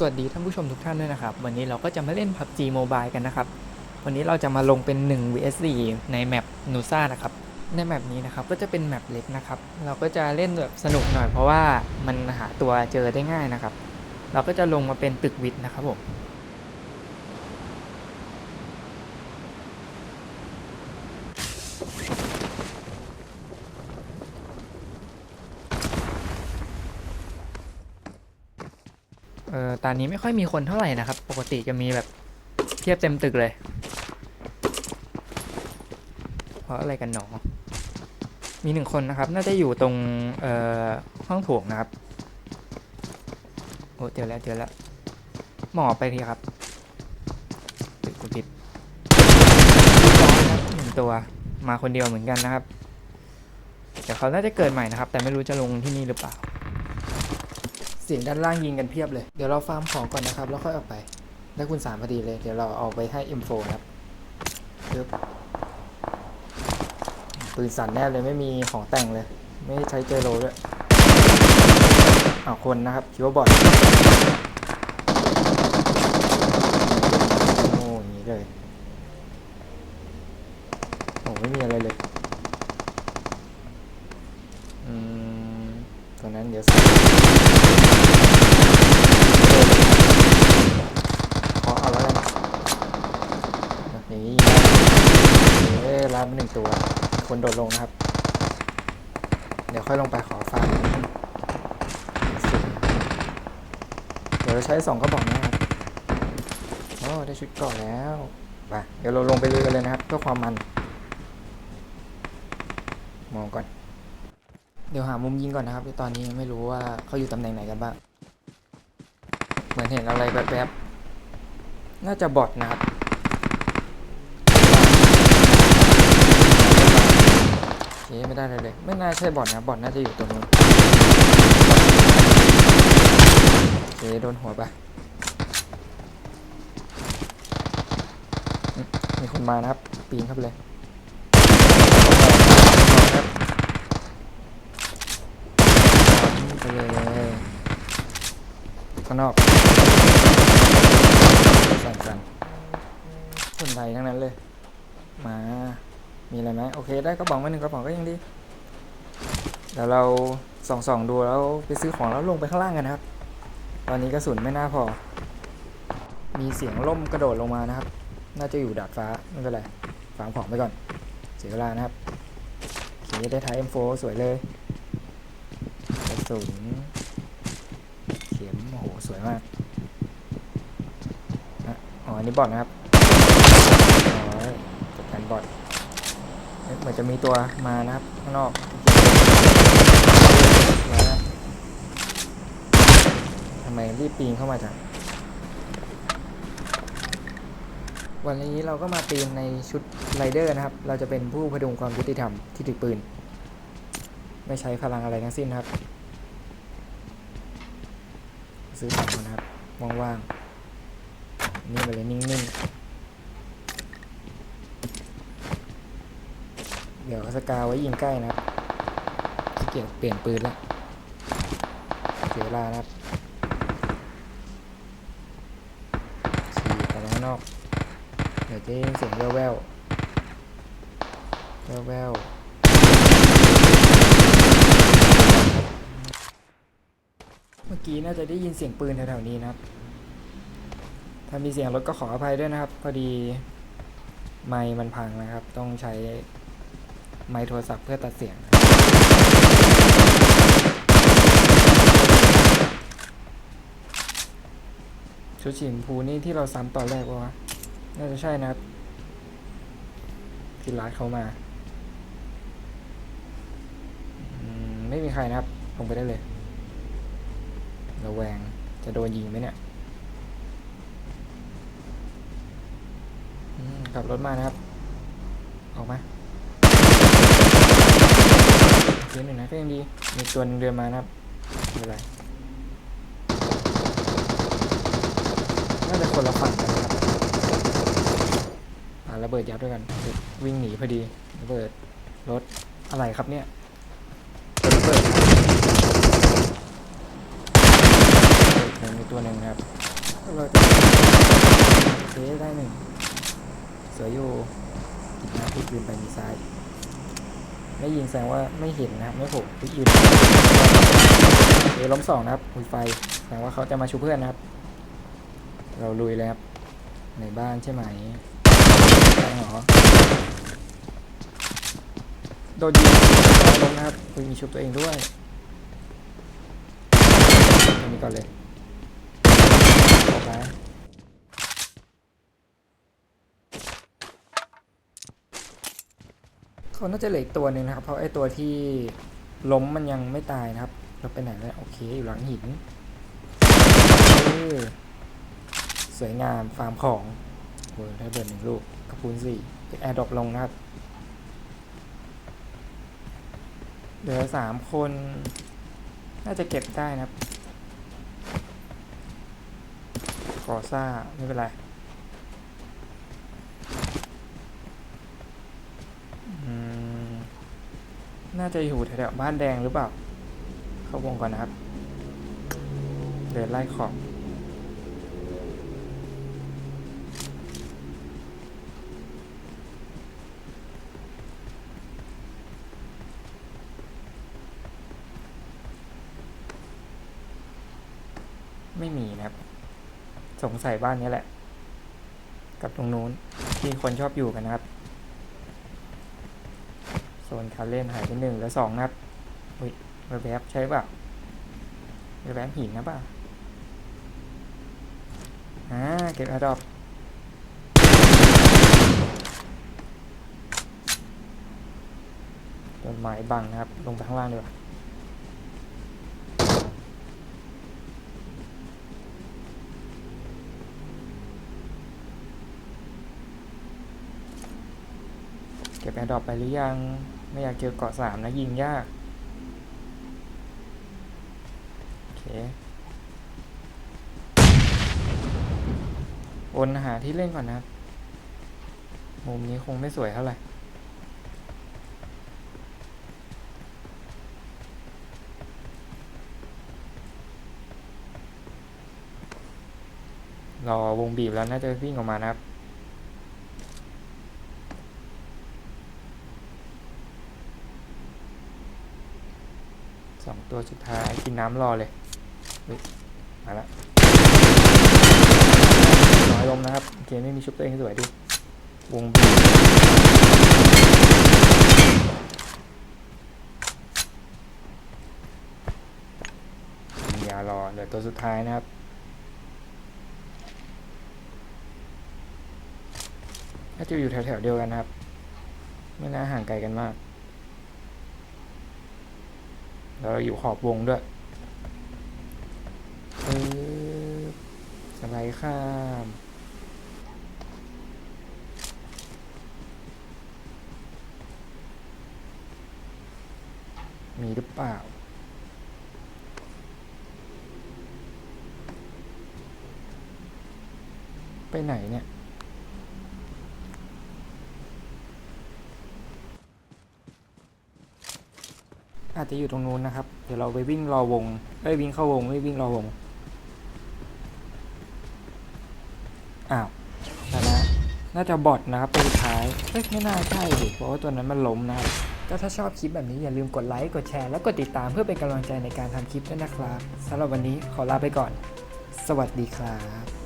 สวัสดีท่านผู้ชมทุกท่านด้วยนะครับ วันนี้เราก็จะมาเล่น PUBG Mobile กันนะครับ วันนี้เราจะมาลงเป็น 1 vs 4ในแมปนูซ่านะครับ ในแมปนี้นะครับก็จะเป็นแมปเล็กนะครับ เราก็จะเล่นแบบสนุกหน่อยเพราะว่ามันหาตัวเจอได้ง่ายนะครับ เราก็จะลงมาเป็นตึกวิทย์นะครับผม ออตอนนี้ไม่ค่อยมีคนเท่าไหร่นะครับ ปกติจะมีแบบเทียบเต็มตึกเลย เพราะอะไรกันหนอ มีหนึ่งคนนะครับ น่าจะอยู่ตรงเอ่อห้องโถงนะครับ โอ้เจอแล้วเจอแล้ว หมอไปทีครับตึกกุฏิครับหนึ่งตัวมาคนเดียวเหมือนกันนะครับเดี๋ยวเขาน่าจะเกิดใหม่นะครับ แต่ไม่รู้จะลงที่นี่หรือเปล่า เสียงด้านล่างยิงกันเพียบเลย เดี๋ยวเราฟาร์มของก่อนนะครับ แล้วค่อยออกไป ได้คุณสามพอดีเลย เดี๋ยวเราเอาไปให้ M4 นะครับปึ๊บปืนสั่นแน่เลยไม่มีของแต่งเลย ไม่ใช้เจโรด้วยอ้าวคนนะครับคิดว่าบอดโอ้อย่างนี้เลยโอ้ไม่มีอะไรเลย อืม ตอนนั้นเดี๋ยวขอเอาแล้วกันนี้เอ้รับมหนึ่งตัว คนโดดลงนะครับ เดี๋ยวค่อยลงไปขอฟังเดี๋ยวเราใช้สองกระบอกนะครับโอ้ได้ชุดก่อนแล้วไปเดี๋ยวเราลงไปลุยกันเลยนะครับเพื่อความมัน มองก่อน เดี๋ยวหามุมยิงก่อนนะครับตอนนี้ไม่รู้ว่าเขาอยู่ตำแหน่งไหนกันบ้าง เหมือนเห็นอะไรแบบบๆ น่าจะบอทนะครับโอเคไม่ได้เลยเลย ไม่น่าใช่บอทนะบอทน่าจะอยู่ตรงนู้นโอเคโดนหัวปอืมมีคนมานะครับ ปีนเข้าไปเลยครับ ไปเลยข้างนอกสั่นสั่นคนไทยทั้งนั้นเลย มา มีอะไรไหมโอเค ได้กระป๋องมาหนึ่งกระป๋องก็ยังดีเดี๋ยวเราส่องส่องๆดูแล้วไปซื้อของแล้วลงไปข้างล่างกันนะครับ ตอนนี้กระสุนไม่น่าพอ มีเสียงล่มกระโดดลงมานะครับ น่าจะอยู่ดาดฟ้าไม่เป็นไร ฝางของไปก่อน เสียเวลานะครับโอเคได้ท้าย M4 สวยเลย สุนเข็มโอ้โห สวยมากอะอ๋ออันนี้บอทนะครับจัดการบอทเอ๊ะเหมือนจะมีตัวมานะครับ ข้างนอกมาทำไมรีบปีนเข้ามาจังวันนี้เราก็มาปีนในชุดไรเดอร์นะครับ เราจะเป็นผู้พดุงความยุติธรรมที่ถือปืน ไม่ใช้พลังอะไรทั้งสิ้นครับ ซื้อของนะครับว่างๆนี่ไปเลยนิ่งๆ เดี๋ยวสกาไว้ยิงใกล้นะครับขี้เกียจเปลี่ยนปืนแล้วเสียเวลานะครับขี่ไปข้างนอก เดี๋ยวจะได้ยินเสียงแว่วแววแววแววๆ เมื่อกี้น่าจะได้ยินเสียงปืนแถวๆนี้นะครับ ถ้ามีเสียงรถก็ขออภัยด้วยนะครับ พอดีไมค์มันพังนะครับ ต้องใช้ไมค์โทรศัพท์เพื่อตัดเสียง ชุดสีชมพูนี่ที่เราซ้ำตอนแรกวะน่าจะใช่นะครับที่ร้านเขามา ไม่มีใครนะครับลงไปได้เลย ระแวง จะโดนยิงไหมเนี่ยขับรถมานะครับ ออกมาเสียหนึ่งนะก็ยังดี มีตัวนึงเดินมานะครับไม่เป็นไรน่าจะคนละฝั่งกันนะครับระเบิดยัดด้วยกัน วิ่งหนีพอดี ระเบิดรถอะไรครับเนี่ยตัวระเบิดครับเฮ้ยมี ตัวหนึ่งครับเราจะโอเคได้หนึ่งเสวยอยู่อีกนะพลิกยืนไปมีซ้าย ไม่ยิงแสดงว่าไม่เห็นนะครับไม่โผล่พลิกยืนเอล้มสองนะครับหุยไฟแสดงว่าเขาจะมาชูเพื่อนนะครับ เราลุยเลยครับในบ้านใช่ไหมใช่หรอโดนยิงลงนะครับคุยมีชุบตัวเองด้วยอันนี้ก่อนเลยออกมา เขาน่าจะเหลืออีกตัวหนึ่งนะครับ เพราะไอ้ตัวที่ล้มมันยังไม่ตายนะครับ เราไปไหนแล้วโอเคอยู่หลังหินสวยงามฟาร์มของเบอร์ได้เบอร์หนึ่งลูกกระพุนสี่แอร์ดรอปลงนะครับเหลือสามคน น่าจะเก็บได้นะครับกอซ่าไม่เป็นไรอืม น่าจะอยู่แถวๆบ้านแดงหรือเปล่า เข้าวงก่อนนะครับ เดินไล่ขอบไม่มีนะครับ สงสัยบ้านนี้แหละ กับตรงนู้นที่คนชอบอยู่กันนะครับ โซนคาเล่นหายไปหนึ่งแล้วสองนะครับอุ้ยแวบใช่ป่ะแวบหินนะป่ะอ่าเก็บอะดอปต้นไม้บังนะครับ ลงไปข้างล่างดีกว่าเก็บแอร์ดรอปไปหรือยัง ไม่อยากเจอเกาะสามนะยิงยาก โอเควนหาที่เล่นก่อนนะครับ มุมนี้คงไม่สวยเท่าไหร่รอวงบีบแล้วน่าจะวิ่งออกมานะครับ สองตัวสุดท้าย กินน้ำรอเลยมาละน้อยลมนะครับโอเคไม่มีชุบตัวเองสวยดิวงบียารอเหลือตัวสุดท้ายนะครับน่าจะอยู่แถวๆเดียวกันนะครับ ไม่น่าห่างไกลกันมาก แล้วเราอยู่ขอบวงด้วยเออสไลด์ข้ามมีหรือเปล่า ไปไหนเนี่ย จจะอยู่ตรงนู้นนะครับ เดี๋ยวเราไปวิ่งรอวงเอ้ยวิ่งเข้าวงไม่วิ่งรอวง อ้าวแต่นะน่าจะบอทนะครับตัวสุดท้ายเอ้ยไม่น่าใช่ดิเพราะว่าตัวนั้นมันล้มนะครับก็ถ้าชอบคลิปแบบนี้อย่าลืมกดไลค์ กดแชร์ และกดติดตามเพื่อเป็นกำลังใจในการทำคลิปด้วยนะครับสำหรับวันนี้ขอลาไปก่อน สวัสดีครับ